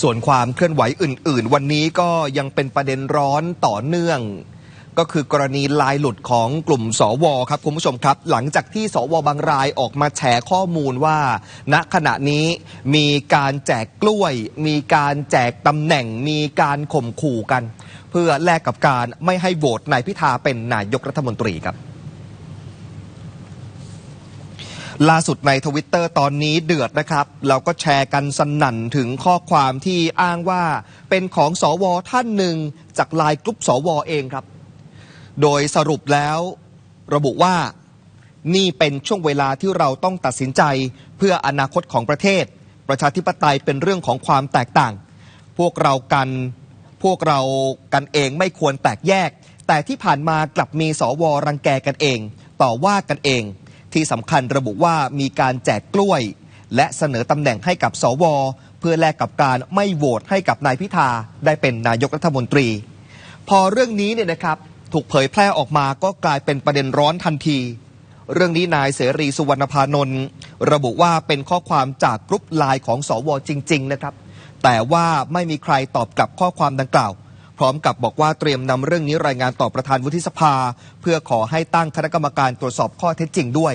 ส่วนความเคลื่อนไหวอื่น ๆ วันนี้ก็ยังเป็นประเด็นร้อนต่อเนื่อง ก็คือกรณีลายหลุดของกลุ่มสวครับคุณผู้ชมครับ หลังจากที่สวบางรายออกมาแฉข้อมูลว่า ณขณะนี้มีการแจกกล้วย มีการแจกตำแหน่ง มีการข่มขู่กัน เพื่อแลกกับการไม่ให้โหวตนายพิธาเป็นนายกรัฐมนตรีครับ ล่าสุดในทวิตเตอร์ตอนนี้เดือดนะครับ เราก็แชร์กันสนั่นถึงข้อความที่อ้างว่าเป็นของสอวอท่านหนึ่งจากไลายกรุ๊ปสอวอเองครับ โดยสรุปแล้วระบุว่านี่เป็นช่วงเวลาที่เราต้องตัดสินใจเพื่ออนาคตของประเทศ ประชาธิปไตยเป็นเรื่องของความแตกต่าง พวกเรากันพวกเรากันเองไม่ควรแตกแยก แต่ที่ผ่านมากลับมีสวรังแกกันเอง ต่อว่ากันเอง ที่สำคัญระบุว่ามีการแจกกล้วย และเสนอตำแหน่งให้กับสว เพื่อแลกกับการไม่โหวตให้กับนายพิธาได้เป็นนายกรัฐมนตรี พอเรื่องนี้เนี่ยนะครับถูกเผยแพร่ออกมาก็กลายเป็นประเด็นร้อนทันที เรื่องนี้นายเสรีสุวรรณพานนท์ระบุว่าเป็นข้อความจากกรุ๊ปไลน์ของสวจริง ๆ นะครับ แต่ว่าไม่มีใครตอบกลับข้อความดังกล่าว พร้อมกับบอกว่าเตรียมนำเรื่องนี้รายงานต่อประธานวุฒิสภา เพื่อขอให้ตั้งคณะกรรมการตรวจสอบข้อเท็จจริงด้วย